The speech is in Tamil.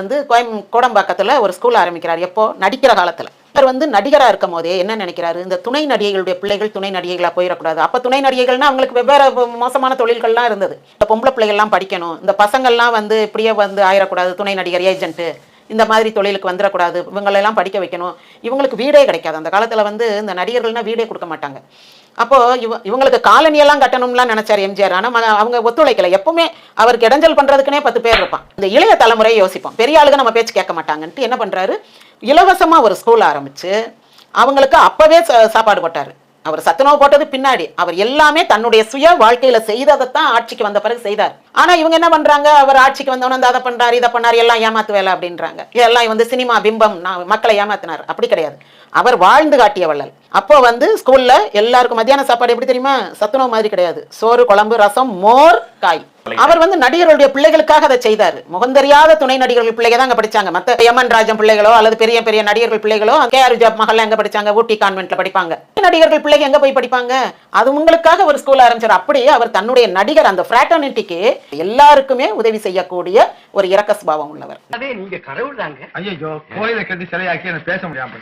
வந்து கோயம் கோடம்பாக்கத்தில் ஒரு ஸ்கூல் ஆரம்பிக்கிறார். எப்போ? நடிக்கிற காலத்தில். இவர் வந்து நடிகராக இருக்கும் போதே என்ன நினைக்கிறாரு? இந்த துணை நடிகைகளுடைய பிள்ளைகள் துணை நடிகைகளாக போயிடக்கூடாது. அப்போ துணை நடிகைகள்னா அவங்களுக்கு வெவ்வேறு மோசமான தொழில்கள்லாம் இருந்தது. இந்த பொம்பளை பிள்ளைகள்லாம் படிக்கணும். இந்த பசங்கள்லாம் வந்து இப்படியே வந்து ஆயிடக்கூடாது. துணை நடிகர் ஏஜென்ட்டு. இந்த மாதிரி தொழிலுக்கு வந்துடக்கூடாது. இவங்களெல்லாம் படிக்க வைக்கணும். இவங்களுக்கு வீடே கிடைக்காது. அந்த காலத்தில் வந்து இந்த நடிகர்கள்னா வீடே கொடுக்க மாட்டாங்க. அப்போ இவ இவங்களுக்கு காலனியெல்லாம் கட்டணும்லாம் நினைச்சார் எம்ஜிஆர். ஆனால் அவங்க ஒத்துழைக்கல. எப்பவுமே அவருக்கு இடைஞ்சல் பண்றதுக்குனே பத்து பேர் இருப்பான். இந்த இளைய தலைமுறையை யோசிப்போம். பெரிய ஆளுங்க நம்ம பேச்சு கேட்க மாட்டாங்கன்ட்டு என்ன பண்றாரு? இலவசமா ஒரு ஸ்கூல் ஆரம்பிச்சு அவங்களுக்கு அப்பவே சா- சாப்பாடு போட்டாரு. அவர் சத்துணவு போட்டது பின்னாடி. அவர் எல்லாமே தன்னுடைய சுய வாழ்க்கையில செய்ததைத்தான் ஆட்சிக்கு வந்த பிறகு செய்தார். ஆனா இவங்க என்ன பண்றாங்க? அவர் ஆட்சிக்கு வந்தவன அதை பண்றாரு இதை பண்ணாரு எல்லாம் ஏமாத்து வேலை அப்படின்றாங்க. இதெல்லாம் வந்து சினிமா பிம்பம் நான் மக்களை ஏமாத்தினார். அப்படி கிடையாது. அவர் வாழ்ந்து காட்டிய வள்ளல். அப்போ வந்து ஸ்கூல்ல எல்லாருக்கும் மத்தியான சாப்பாடு எப்படி தெரியுமா? சத்துணவு மாதிரி கிடையாது. சோறு குழம்பு ரசம் மோர் காய் அவர் வந்து நடிகர்களுடைய பிள்ளைகளுக்காக அதை செய்தார். முகந்தறியாத துணை நடிகர்கள் பிள்ளைங்க தான் அங்க படிச்சாங்க. மத்த எமன் ராஜன் பிள்ளைகளோ அல்லது பெரிய பெரிய நடிகர்கள் பிள்ளைகளோ கே ஆர் விஜயா மகள் எங்க படிச்சாங்க? ஊட்டி கான்வென்ட்ல படிப்பாங்க. நடிகர்கள் பிள்ளைங்க எங்க போய் படிப்பாங்க? அது உங்களுக்காக ஒரு ஸ்கூல் ஆரம்பிச்சார். அப்படியே அவர் தன்னுடைய நடிகர் அந்த ஃபிராட்டர்னிட்டிக்கு எல்லாருக்குமே உதவி செய்யக்கூடிய ஒரு இரக்க சுபாவம் உள்ளவர். அதே நீங்க கடவுள் தாங்க ஐயோ கோயிலை கட்டி சிலையாக்கி பேச முடியாம.